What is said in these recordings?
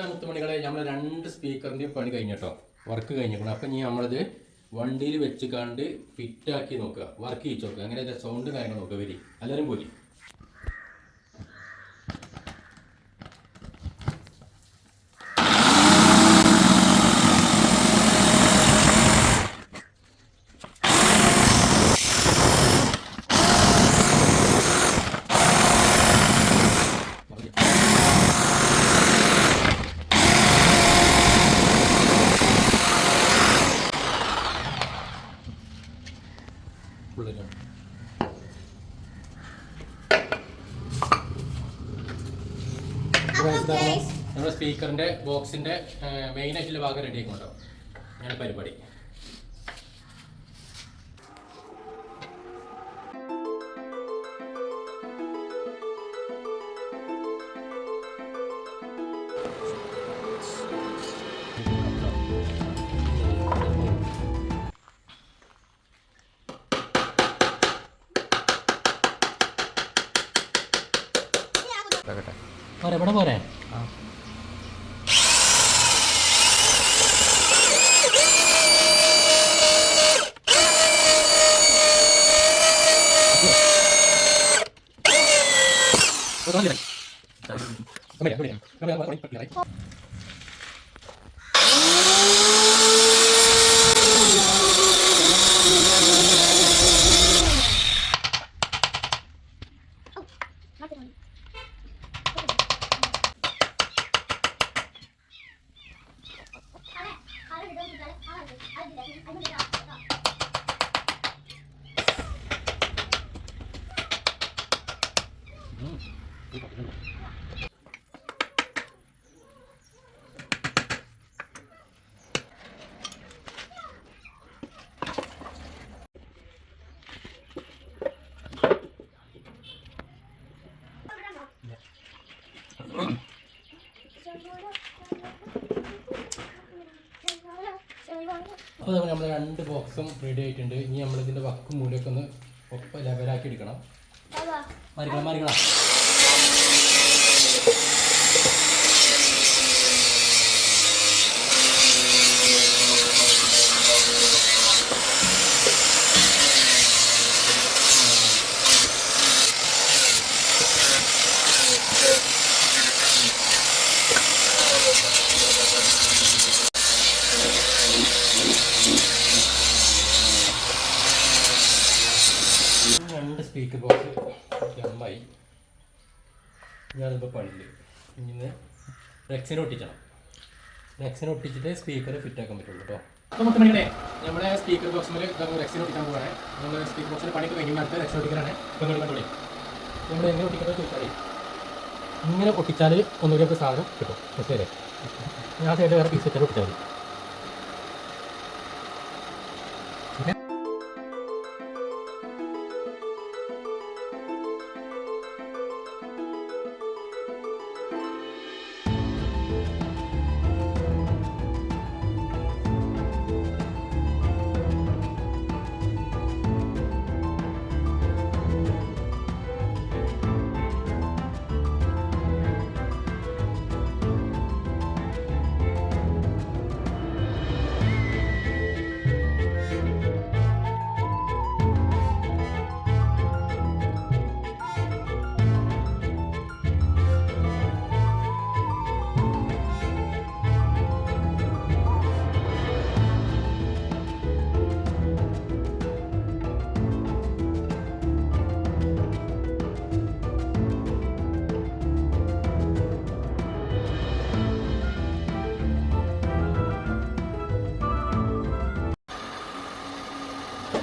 അപ്പോൾ മുത്തുമണികളെ നമ്മൾ രണ്ട് സ്പീക്കറിന്റെയും പണി കഴിഞ്ഞിട്ടോ? വർക്ക് കഴിഞ്ഞിട്ടുണ്ട് അപ്പം ഇനി നമ്മളിത് വണ്ടിയിൽ വെച്ച് കണ്ട് ഫിറ്റാക്കി നോക്കുക. വർക്ക് ചെയ്ത് നോക്കുക. അങ്ങനെ സൗണ്ട് കാര്യങ്ങൾ നോക്കുക. വരി. എല്ലാവരും പോയി നമ്മുടെ സ്പീക്കറിന്റെ ബോക്സിന്റെ മെയിൻ ആയിട്ടുള്ള ഭാഗം റെഡി ആക്കുന്നുണ്ടോ ഞാൻ പരിപാടി. പോരെ ഇവിടെ പോരെ അപ്പോൾ നമ്മൾ രണ്ട് ബോക്സും റെഡി ആയിട്ടുണ്ട്. ഇനി നമ്മളിതിന്റെ വക്കും മൂലയൊക്കെ ഒന്ന് ഒപ്പം ലെവലാക്കി എടുക്കണം. മറിക്കണം മറിക്കണം സ്പീക്കർ ബോക്സ് അമ്മായി ഞാനിപ്പോൾ പണിയില്ല ഇന്ന് റെക്സിനെ ഒട്ടിക്കണം റെക്സിനെ ഒട്ടിച്ചിട്ട് സ്പീക്കർ ഫിറ്റ് ആക്കാൻ പറ്റുള്ളൂ കേട്ടോ നമുക്ക് മണിയുടെ നമ്മുടെ സ്പീക്കർ ബോക്സിൽ റെക്സിനെ ഒട്ടിക്കാൻ പോകണേ നമ്മൾ സ്പീക്കർ ബോക്സിൽ പണിക്ക് കഴിഞ്ഞ് അടുത്ത റെക്സിനെ ഒട്ടിക്കാനാണ് കണ്ടോളി. നമ്മൾ എങ്ങനെ ഒട്ടിക്കുന്നത് ചോദിച്ചാൽ ഇങ്ങനെ ഒട്ടിച്ചാൽ ഒന്നുകൂടി നമുക്ക് സാധനം കിട്ടും. ഞാൻ സൈഡ് വേറെ പീസ് വെച്ചാൽ ഒട്ടിച്ചാൽ മതി.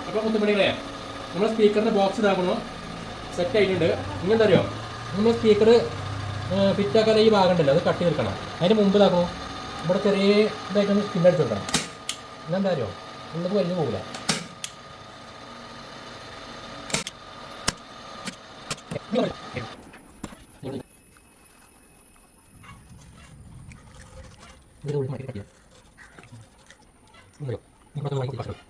അപ്പോൾ മുത്തുമണികളെ നമ്മൾ സ്പീക്കറിന്റെ ബോക്സ് ഇതാക്കണോ? സെറ്റ് ആയിട്ടുണ്ട്. ഇങ്ങനെ അറിയോ നമ്മൾ സ്പീക്കർ ഫിറ്റ് ആക്കാൻ ഈ ഭാഗം ഉണ്ടല്ലോ അത് കട്ട് തീർക്കണം അതിന് മുമ്പ് ഇതാക്കണോ? ഇവിടെ ചെറിയ ഇതായിട്ടൊന്ന് സ്പിൻ അടിച്ചു കൊടുക്കണം. ഇതെന്താ അറിയോ ഉള്ളത് വലിഞ്ഞു പോകില്ല. ഇവിടെ വാങ്ങി ഭക്ഷണം സ്പീക്കർ സ്പീക്കർ വെക്കണം സ്പീക്കർ നിങ്ങൾ രണ്ടായിട്ടുണ്ട് നിങ്ങൾ സ്പീക്കർ തുടങ്ങിയില്ലേ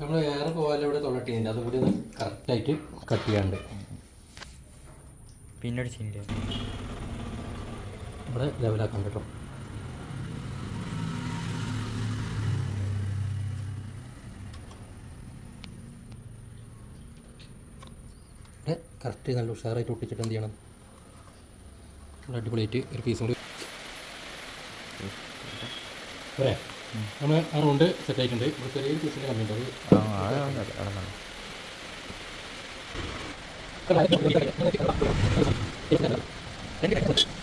നമ്മൾ വേറെ പോകാൻ ഇവിടെ തൊള്ളട്ടിയുണ്ട് അതും കൂടി ഒന്ന് കറക്റ്റായിട്ട് കട്ട് ചെയ്യാണ്ട്. പിന്നൊരു ചിന്ത ഇവിടെ ലെവലാക്കാൻ കേട്ടോ. കറക്റ്റ് നല്ല ഉഷാറായിട്ട് ഒട്ടിച്ചിട്ട് എന്ത് ചെയ്യണം? നല്ല അടിപൊളിയായിട്ട് ഒരു പീസും കൂടി അതെ നമ്മൾ ആ റൗണ്ട് സെറ്റ് ആയിട്ടുണ്ട് ഇവിടെ ചെറിയൊരു പീസിന്റെ കമ്മി ഉണ്ട് അത്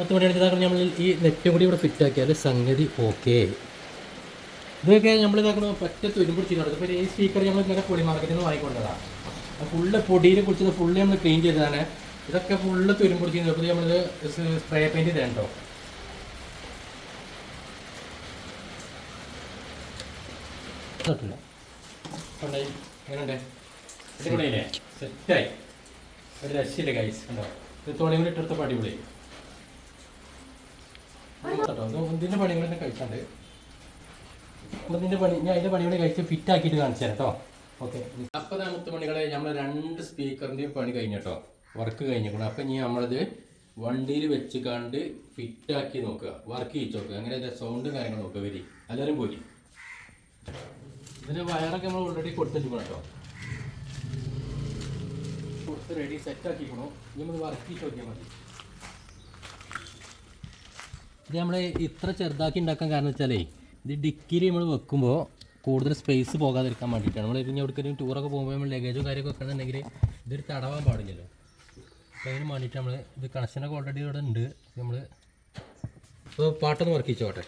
അടങ്ങണം പണി എടുത്താൽ നമ്മൾ ഈ നെറ്റും കൂടി ഇവിടെ ഫിറ്റ് ആക്കിയാൽ സംഗതി ഓക്കെ ഇതൊക്കെ നമ്മൾ ഇതാക്കുന്ന പറ്റ തുരുമ്പിടിച്ച് നടക്കും. ഇപ്പോൾ ഈ സ്പീക്കർ നമ്മൾ ഇങ്ങനെ പൊടി മാർക്കറ്റിൽ നിന്ന് വാങ്ങിക്കൊണ്ടതാണ് ഫുള്ള് പൊടിയിൽ കുടിച്ചത് ഫുള്ള് നമ്മൾ ക്ലീൻ ചെയ്തതാണ്. ഇതൊക്കെ ഫുള്ള് തുരുമ്പിടിച്ച് അപ്പോൾ നമ്മളിത് സ്പ്രേ പെയിന്റ് അടിപൊളിയില്ലേ? സെറ്റായി ഒരു രക്ഷയില്ല ഗൈസ് കണ്ടോ? ഇത് തോണി കൂടി ഇട്ടെടുത്ത അടിപൊളി കേട്ടോ. ഇത് ഇതിന്റെ പണി കൂടെ കഴിച്ചാണ്ട്. പണി ഞാൻ അതിന്റെ പണി കൂടെ കഴിച്ച് ഫിറ്റ് ആക്കിയിട്ട് കാണിച്ചു തരാം കേട്ടോ. ഓക്കെ അപ്പോൾ മുത്ത് പണികളെ നമ്മൾ രണ്ട് സ്പീക്കറിന്റെയും പണി കഴിഞ്ഞട്ടോ വർക്ക് കഴിഞ്ഞിരിക്കണം അപ്പം ഇനി നമ്മളത് വണ്ടിയിൽ വെച്ച് കണ്ട് ഫിറ്റ് ആക്കി നോക്കുക. വർക്ക് ചെയ്ത് നോക്കുക. അങ്ങനെ സൗണ്ട് കാര്യങ്ങൾ നോക്കുക വരി എല്ലാവരും പോയി. ഇതിന്റെ വയറൊക്കെ നമ്മൾ ഓൾറെഡി കൊടുത്തിട്ടുണ്ട് കേട്ടോ. കൊടുത്ത് റെഡി സെറ്റ് ആക്കിക്കണോ ഇനി നമ്മൾ വർക്ക് ചെയ്ത് നോക്കിയാൽ മതി. ഇത് നമ്മൾ ഇത്ര ചെറുതാക്കി ഉണ്ടാക്കാൻ കാരണം വെച്ചാലേ ഇത് ഡിക്കിയിൽ നമ്മൾ വെക്കുമ്പോൾ കൂടുതൽ സ്പേസ് പോകാതിരിക്കാൻ വേണ്ടിയിട്ടാണ്. നമ്മൾ ഇനി എവിടേക്കെങ്കിലും ടൂറൊക്കെ പോകുമ്പോൾ നമ്മൾ ലഗേജും കാര്യമൊക്കെ വെക്കണമെന്നുണ്ടെങ്കിൽ ഇതൊരു തടവാൻ പാടില്ലല്ലോ. അപ്പോൾ അതിന് വേണ്ടിയിട്ട് നമ്മൾ ഇത് കണക്ഷനൊക്കെ ഓൾറെഡി ഇവിടെ ഉണ്ട്. നമ്മൾ ഇപ്പോൾ പാട്ടൊന്ന് വർക്ക് ചെയ്തോട്ടെ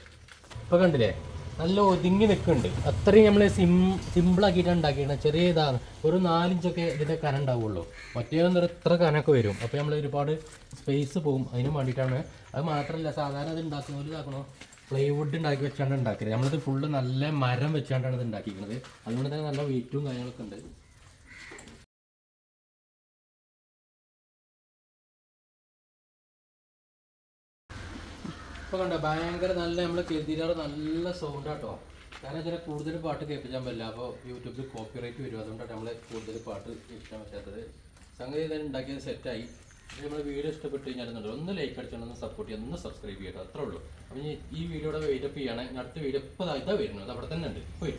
ഇപ്പോൾ കണ്ടില്ലേ? നല്ല ഒതുങ്ങി നിൽക്കുന്നുണ്ട്. അത്രയും നമ്മൾ സിം സിമ്പിളാക്കിയിട്ടാണ് ഉണ്ടാക്കിയത് ചെറിയ ഇതാണ്. ഒരു നാലിഞ്ചൊക്കെ ഇതിന്റെ കനം ഉണ്ടാവുള്ളൂ. മറ്റേതൊന്നും ഇത്ര കനമൊക്കെ വരും. അപ്പോൾ നമ്മൾ ഒരുപാട് സ്പേസ് പോകും. അതിന് വേണ്ടിയിട്ടാണ്. അത് മാത്രമല്ല സാധാരണ അത് ഒരു ഇതാക്കണോ? പ്ലൈവുഡ് ഉണ്ടാക്കി വെച്ചാണ് ഉണ്ടാക്കിയത് നമ്മളിത് ഫുള്ള് നല്ല മരം വെച്ചാണ്ടാണ് ഇത് ഉണ്ടാക്കിയിരിക്കുന്നത് അതുകൊണ്ട് തന്നെ നല്ല വെയിറ്റും കാര്യങ്ങളൊക്കെ ഉണ്ട്. ഇപ്പോൾ കണ്ടോ ഭയങ്കര നല്ല നമ്മൾ കെതിരാറ് നല്ല സൗണ്ട് കേട്ടോ കാരണം വെച്ചാൽ കൂടുതൽ പാട്ട് കേൾപ്പിക്കാൻ പറ്റില്ല. അപ്പോൾ യൂട്യൂബിൽ കോപ്പിറൈറ്റ് വരും. അതുകൊണ്ടാണ് നമ്മൾ കൂടുതൽ പാട്ട് കേൾപ്പിക്കാൻ പറ്റാത്തത്. സംഗതി ഇതായി ഉണ്ടാക്കിയത് സെറ്റായി നമ്മുടെ വീഡിയോ ഇഷ്ടപ്പെട്ട് കഴിഞ്ഞാൽ ഒന്ന് ലൈക്ക് അടിച്ചോണ്ട് ഒന്ന് സപ്പോർട്ട് ചെയ്യാം ഒന്ന് സബ്സ്ക്രൈബ് ചെയ്യട്ടോ അത്രേ ഉള്ളൂ. അപ്പൊ ഈ വീഡിയോയുടെ വെയിറ്റപ്പ് ചെയ്യണേ. അടുത്ത വീഡിയോ ഇപ്പോൾ ഇതാ വരുന്നത്. അവിടെ തന്നെ ഉണ്ട്. പോയി